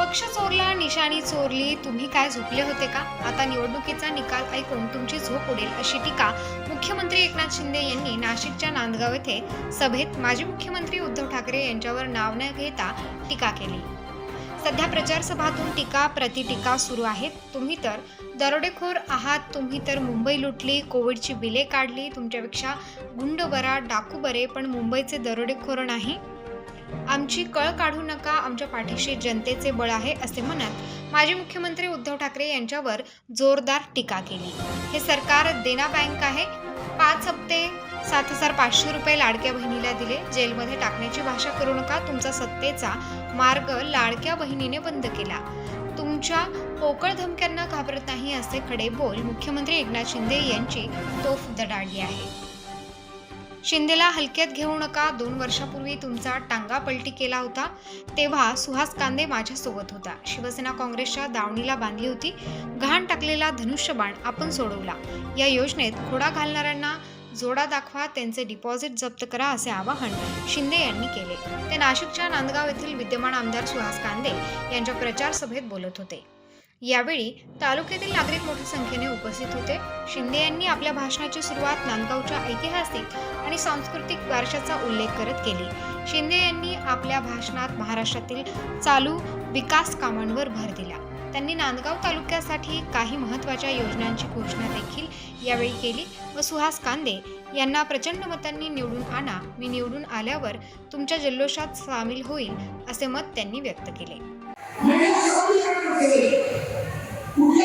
पक्ष चोरला निशाणी चोरली तुम्ही काय झोपले होते का? आता निवडणुकीचा निकाल ऐकून तुमची झोप उडेल अशी टीका मुख्यमंत्री एकनाथ शिंदे यांनी नाशिकच्या नांदगाव येथे सभेत माजी मुख्यमंत्री उद्धव ठाकरे यांच्यावर नाव न घेता टीका केली. सध्या प्रचारसभातून टीका प्रतिटीका सुरू आहेत. तुम्ही तर दरोडेखोर आहात. तुम्ही तर मुंबई लुटली कोविडची बिले काढली. तुमच्यापेक्षा गुंड बरा डाकू बरे पण मुंबईचे दरोडेखोर नाही. आमची कळ काढू नका आमच्या पाठीशी जनतेचे बळ आहे असे म्हणत माजी मुख्यमंत्री उद्धव ठाकरे यांच्यावर जोरदार टीका केली. हे सरकार देना बँक आहे. पाच हप्ते सात हजार पाचशे रुपये लाडक्या बहिणीला दिले. जेलमध्ये टाकण्याची भाषा करू नका. तुमचा सत्तेचा मार्ग लाडक्या बहिणीने बंद केला. तुमच्या पोकळ धमक्यांना घाबरत नाही असे खडे बोल मुख्यमंत्री एकनाथ शिंदे यांची तोफ दडाडली आहे. शिंदेला हलक्यात घेऊ नका. दोन वर्षापूर्वी तुमचा टांगा पलटी केला होता. तेव्हा सुहास कांदे माझ्यासोबत होता. शिवसेना काँग्रेसच्या दावणीला बांधली होती. घाण टाकलेला धनुष्यबाण आपण सोडवला. या योजनेत खोडा घालणाऱ्यांना जोडा दाखवा त्यांचे डिपॉझिट जप्त करा असे आवाहन शिंदे यांनी केले. ते नाशिकच्या नांदगाव येथील विद्यमान आमदार सुहास कांदे यांच्या प्रचार सभेत बोलत होते. यावेळी तालुक्यातील नागरिक मोठ्या संख्येने उपस्थित होते. शिंदे यांनी आपल्या भाषणाची सुरुवात नांदगावच्या ऐतिहासिक आणि सांस्कृतिक वारशाचा उल्लेख करत केली. शिंदे यांनी आपल्या भाषणात महाराष्ट्रातील चालू विकास कामांवर भर दिला. त्यांनी नांदगाव तालुक्यासाठी काही महत्त्वाच्या योजनांची घोषणा देखील यावेळी केली व सुहास कांदे यांना प्रचंड मतांनी निवडून आणा मी निवडून आल्यावर तुमच्या जल्लोषात सामील होईल असे मत त्यांनी व्यक्त केले. উঠে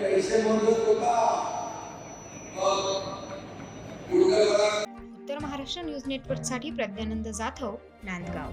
पैसे होता. उत्तर महाराष्ट्र न्यूज नेटवर्कसाठी प्रज्ञानंद जाधव नांदगाव.